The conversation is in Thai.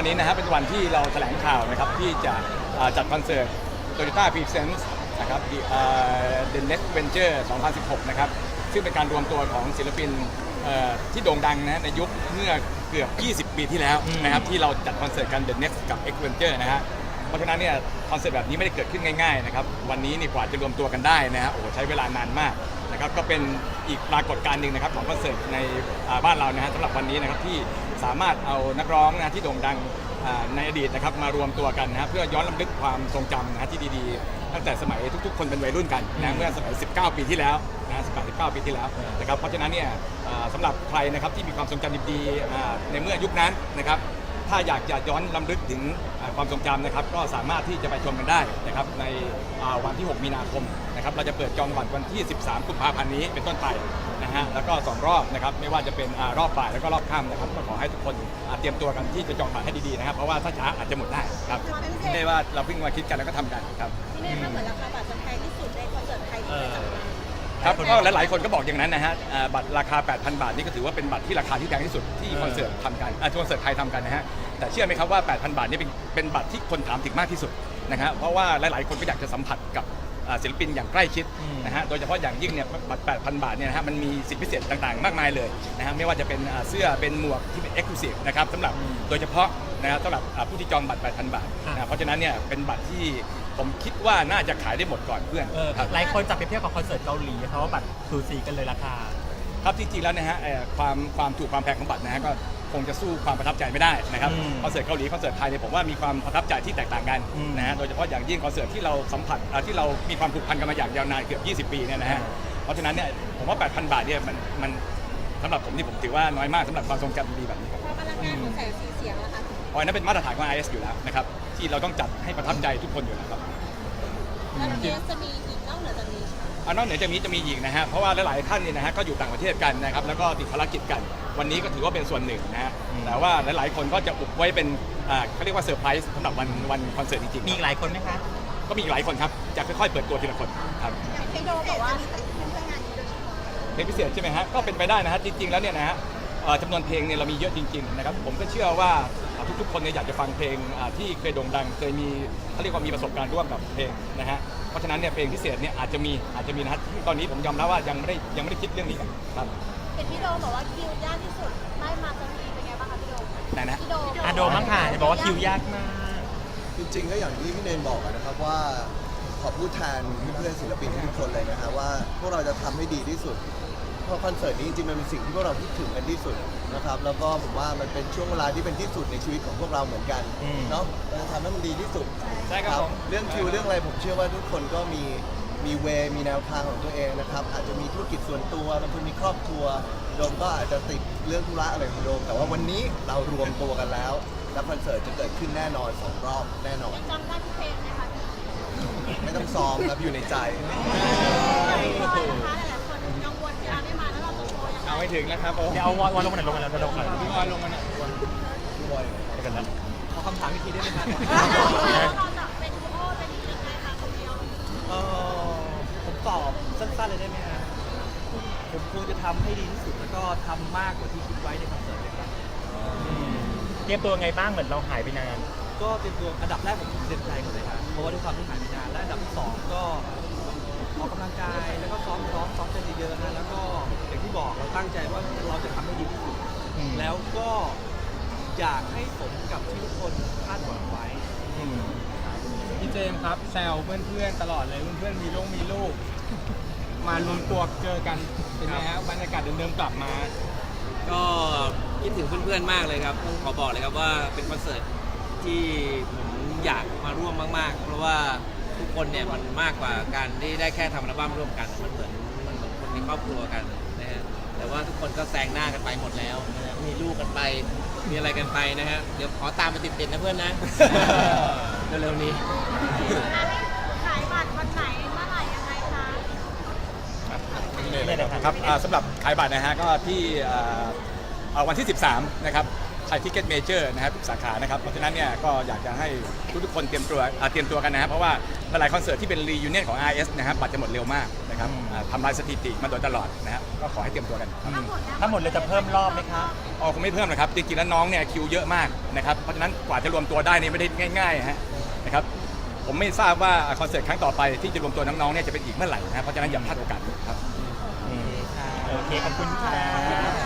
รับวันนี้นะฮะเป็นวันที่เราแถลงข่าวนะครับที่จะอ่าจัดคอนเสิร์ต Toyota Presents นะครับ The, อ่า The Next Venture 2016 นะครับ ซึ่งเป็นการรวมตัวของศิลปินเอ่อที่โด่งดังนะในยุคเมื่อเกือบ 20 ปีที่แล้วนะครับที่เราจัดคอนเสิร์ตกัน The Next กับ X Venture นะฮะเพราะฉะนั้นเนี่ยคอนเสิร์ตแบบนี้ไม่ได้เกิดขึ้นง่ายๆนะครับวันนี้นี่กว่าจะรวมตัวกันได้นะฮะโอ้โหใช้เวลานานมากนะครับก็เป็นอีกปรากฏการณ์หนึ่งนะครับของคอนเสิร์ตในอ่าบ้านเรานะฮะสำหรับวันนี้นะครับที่ สามารถเอานักร้องนะฮะที่โด่งดังอ่าในอดีตนะครับมารวมตัวกันนะฮะเพื่อย้อนรำลึกความทรงจำนะฮะที่ดีๆ ตั้งแต่สมัยทุกๆ คนเป็นวัยรุ่นกันนะเมื่อสมัย 19 ปีที่แล้วนะฮะ18 19 ปีที่แล้วนะครับเพราะฉะนั้นเนี่ยอ่าสำหรับใครนะครับที่มีความทรงจำดีๆอ่าในเมื่อยุคนั้นนะครับ ถ้าอยากจะย้อนลำลึกถึงอ่าความทรงจำนะครับ ก็สามารถที่จะไปชมกันได้นะครับในอ่าวันที่ 6 มีนาคมนะครับ เราจะเปิดจองบัตรวันที่ 13 กุมภาพันธ์นี้เป็นต้นไปนะฮะแล้วก็ 2 รอบนะครับ ไม่ว่าจะเป็นอารอบบ่ายแล้วก็รอบค่ำนะครับก็ขอให้ทุกคนอ่าเตรียมตัวกันที่จะจองบัตรให้ดีๆนะครับ เพราะว่าถ้าช้าอาจจะหมดได้ครับไม่ได้ว่าเราเพิ่งมาคิดกันแล้วก็ทำกันครับที่นี่มันเหมือนราคาบัตรจะแพงที่สุ ก็หลายๆคนก็บอกอย่างนั้นนะฮะอ่าบัตรราคา 8,000 บาทนี่ก็ถือว่าเป็นบัตรที่ราคาที่แพงที่สุดที่คอนเสิร์ตทำกันอ่าที่คอนเสิร์ตไทยทำกันนะฮะแต่เชื่อไหมครับว่า 8,000 บาทนี่เป็นเป็นบัตรที่คนถามถึงมากที่สุดนะฮะเพราะว่าหลายๆคนก็อยากจะสัมผัสกับอ่าศิลปินอย่างใกล้ชิดนะฮะโดยเฉพาะอย่างยิ่งเนี่ยบัตร 8,000 บาทเนี่ยนะฮะมันมีสิทธิพิเศษต่างๆ มากมายเลยนะฮะไม่ว่าจะเป็นอ่าเสื้อเป็นหมวกที่เป็น exclusive นะครับสำหรับโดยเฉพาะนะฮะสำหรับอ่าผู้ที่จองบัตร 8,000 บาทนะเพราะฉะนั้นเนี่ยเป็นบัตรที่ผมคิดว่าน่าจะขายได้หมดก่อนเพื่อนเออครับ หลายคนจับไปเทียบกับคอนเสิร์ตเกาหลีเขาว่าบัตรสูสีกันเลยราคา ครับจริงๆแล้วนะฮะเอ่อความความถูกความแพงของบัตรนะฮะก็คงจะสู้ความประทับใจไม่ได้นะครับอืมคอนเสิร์ตเกาหลีคอนเสิร์ตไทยเนี่ยผมว่ามีความประทับใจที่แตกต่างกันอืมนะฮะโดยเฉพาะอย่างยิ่งคอนเสิร์ตที่เราสัมผัสอ่าที่เรามีความผูกพันกันมาอย่างยาวนานเกือบ 20 ปีเนี่ยนะฮะอ่า เพราะฉะนั้นเนี่ยผมว่า 8,000 บาทเนี่ยมันมันสำหรับผมนี่ผมถือว่าน้อยมากสำหรับความทรงจำดีๆแบบนี้ครับพลังงานของแสงสีเสียงนะคะ เพราะอันนั้นเป็นมาตรฐานของ IS อยู่แล้วนะครับที่เราต้องจัดให้ประทับใจทุกคนอยู่แล้วครับแล้วเอสจะมีอีกนอกเหนือจากนี้อันนอกเหนือจากนี้จะมีอีกนะฮะเพราะว่าหลายๆท่านเนี่ยนะฮะก็อยู่ต่างประเทศกันนะครับแล้วก็ติดภารกิจกัน วันนี้ก็ถือว่าเป็นส่วนหนึ่งนะฮะอืมแต่ว่าหลายๆคนก็จะอุบไว้เป็นอ่าเขาเรียกว่าเซอร์ไพรส์สำหรับวันวันคอนเสิร์ตจริงๆมีอีกหลายคนไหมคะก็มีอีกหลายคนครับจะค่อยๆเปิดตัวทีละคนครับอย่างเทโดบอกว่าเพื่อนงานนี้โดยเฉพาะเพลงพิเศษใช่ไหมฮะก็เป็นไปได้นะฮะจริงๆแล้วเนี่ยนะฮะเอ่อจำนวนเพลงเนี่ยเรามีเยอะจริงๆนะครับผมก็เชื่อว่าอ่า ทุกๆคนเนี่ยอยากจะฟังเพลงอ่าที่เคยโด่งดัง เคยมีเขาเรียกว่ามีประสบการณ์ร่วมกับเพลงนะฮะเพราะฉะนั้นเนี่ยเพลงพิเศษเนี่ยอาจจะมีอาจจะมีนะฮะที่ตอนนี้ผมยอมรับว่ายังไม่ได้ยังไม่ได้คิดเรื่องนี้กันครับเห็นพี่โดบอกว่าคิวยากที่สุดได้มาสักทีเป็นไงบ้างคะพี่โดไหนนะพี่โดอะโดมั้งค่ะเห็นบอกว่าคิวยากมาก จริงๆก็อย่างที่พี่เนนบอกอะนะครับว่าขอพูดแทนเพื่อนๆศิลปินทุกคนเลยนะครับว่าพวกเราจะทำให้ดีที่สุดเพราะคอนเสิร์ตนี้จริงๆมันเป็นสิ่งที่พวกเราคิดถึงกันที่สุดนะครับแล้วก็ผมว่ามันเป็นช่วงเวลาที่เป็นที่สุดในชีวิตของพวกเราเหมือนกันอืม เนาะเราจะทำให้มันดีที่สุดใช่ครับผม เรื่องคิวเรื่องอะไรผมเชื่อว่าทุกคนก็มีมีเวมีแนวทางของตัวเองนะครับอาจจะมีธุรกิจส่วนตัวบางคนมีครอบครัวโดมก็อาจจะติดเรื่องธุระอะไรของโดมแต่ว่าวันนี้เรารวมตัวกันแล้วและคอนเสิร์ตจะเกิดขึ้นแน่นอนสองรอบแน่นอน ยังจำได้ทุกเพลงไหมคะไม่ต้องซ้อมครับอยู่ในใจหลายคนนะคะหลาย ไงเอาไม่ถึงนะครับผมเดี๋ยวเอาวอลวอลลงมาหน่อยลงมาหน่อยลงมาหน่อยพี่วอนลงมาเนี่ยเดี๋ยวกันนะขอคำถามอีกทีได้ไหมครับเราจะเป็นดูโอเป็นยังไงคะคนเดียวเออผมตอบสั้นๆเลยได้ไหมฮะผมคงจะทำให้ดีที่สุดแล้วก็ทำมากกว่าที่คิดไว้ในคอนเสิร์ตเลยครับ เตรียมตัวไงบ้างเหมือนเราหายไปนาน ก็เตรียมตัวอันดับแรกผมเตรียมใจก่อนเลยครับเพราะว่าด้วยความที่หายไปนานและอันดับที่สองก็ออก ตั้งใจว่าเราจะทำให้ดีที่สุดอืม แล้วก็อยากให้สมกับที่ทุกคนคาดหวังไว้ พี่เจมส์ครับแซวเพื่อนๆตลอดเลยเพื่อนๆมีลูกมีลูก มารวมตัวเจอกันเป็นไงฮะบรรยากาศเดิมๆกลับมา ก็คิดถึงเพื่อนๆ มากเลยครับต้องขอบอกเลยครับว่าเป็นคอนเสิร์ตที่ผมอยากมาร่วมมากๆ เพราะว่าทุกคนเนี่ยมันมากกว่าการที่ได้แค่ทำอัลบั้มร่วมกัน มันเหมือนมันเหมือนคนในครอบครัวกันนะฮะ แต่ว่าทุกคนก็แซงหน้ากันไปหมดแล้วนะฮะมีลูกกันไป มีอะไรกันไปนะฮะ เดี๋ยวขอตามไปติดๆนะเพื่อนนะ เร็วๆนี้ ขายบัตรวันไหนเมื่อไหร่ยังไงคะครับอ่าสำหรับขายบัตรนะฮะก็ที่อ่าอ่าวันที่ 13 นะครับไทยทิเก็ตเมเจอร์นะครับทุกสาขานะครับเพราะฉะนั้นเนี่ยก็อยากจะให้ทุกๆคนเตรียมตัวอ่าเตรียมตัวกันนะครับเพราะว่าหลายๆคอนเสิร์ตที่เป็นรียูเนียนของ RS นะครับบัตรจะหมดเร็วมาก นะครับอ่าทำลายสถิติมาโดยตลอดนะครับก็ขอให้เตรียมตัวกันครับ ถ้าหมดเลยจะเพิ่มรอบไหมคะ อ๋อคงไม่เพิ่มนะครับ จริงๆแล้วน้องเนี่ยคิวเยอะมากนะครับ เพราะฉะนั้นกว่าจะรวมตัวได้นี่ไม่ได้ง่ายๆฮะนะครับ ผมไม่ทราบว่าคอนเสิร์ตครั้งต่อไปที่จะรวมตัวน้องๆเนี่ยจะเป็นอีกเมื่อไหร่นะครับเพราะฉะนั้นอย่าพลาดโอกาสนี้ครับ โอเค ขอบคุณค่ะ